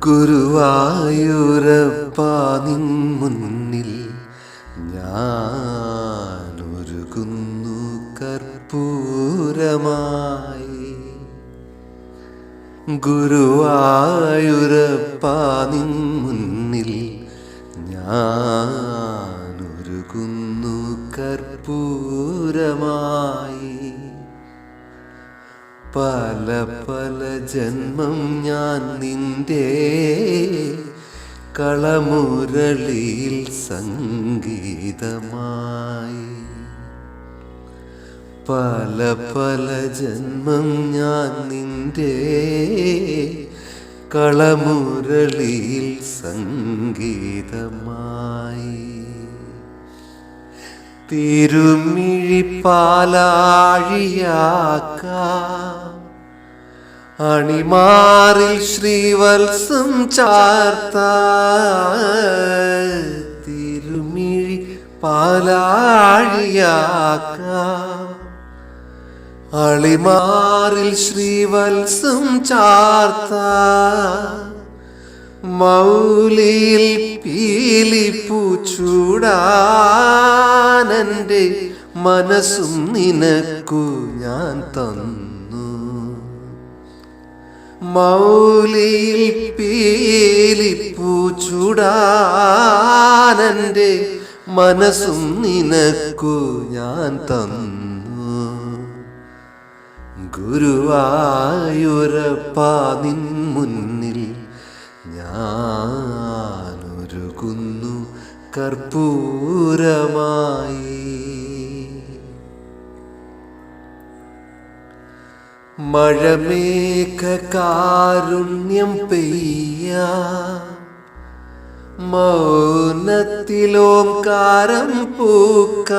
ഗുരുവായൂരപ്പ നിൻ മുന്നിൽ ഞാനൊരുകുന്നു കർപ്പൂരമായി. ഗുരുവായൂരപ്പാ നിൻ മുന്നിൽ ഞാനൊരുകുന്നു കർപ്പൂരമായി. പല പല ജന്മം ഞാൻ നിന്റെ കളമുരളിയിൽ സംഗീതമായി. പല പല ജന്മം ഞാൻ നിന്റെ കളമുരളിയിൽ സംഗീതമായി. തിരുമിഴിപ്പാലാഴിയാക്കാം. അണിമാറിൽ ശ്രീവത്സം ചാർത്ത തിരുമിഴി പാലാഴിയാക്ക അളിമാറിൽ ശ്രീവത്സം ചാർത്ത മൗലിയിൽ പീലിപ്പൂച്ചൂടാനന്റെ മനസ്സും നിനക്കു ഞാൻ തന്നു. മൗലിയിൽ പീലിപ്പൂച്ചൂടാനന്റെ മനസ്സും നിനക്കു ഞാൻ തന്നു. ഗുരുവായൂരപ്പ നിൻ മുന്നിൽ ഞാനൊരുകുന്നു കർപ്പൂരമായി. മഴമേഘകാരുണ്യം പെയ്യ. മൗനത്തിലോംകാരം പൂക്ക.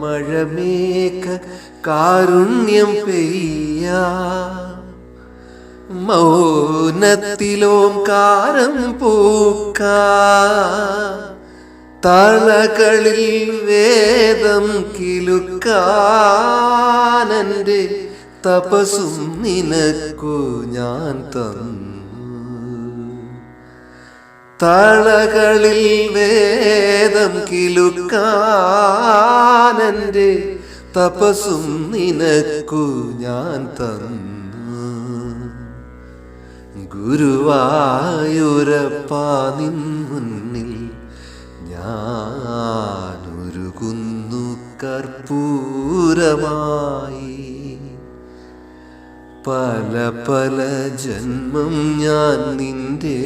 മഴമേഘ കാരുണ്യം പെയ്യ. മൗനത്തിലോംകാരം പൂക്ക. തളകളിൽ വേദം കിലുക്കാനന്റെ തപസും നിനക്കു ഞാൻ തന്നു. തളകളിൽ വേദം കിലുക്കാനന്റെ തപസും നിനക്കു ഞാൻ തന്നു. ഗുരുവായൂരപ്പ നിൻ മുന്നിൽ കർപ്പൂരമായി. പല പല ജന്മം ഞാൻ നിന്റെ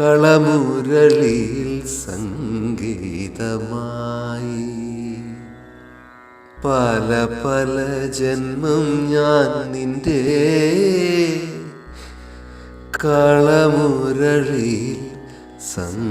കളമുരളിയിൽ സംഗീതമായി. പല പല ജന്മം ഞാൻ നിന്റെ കളമുരളിൽ സംഗീതമായി.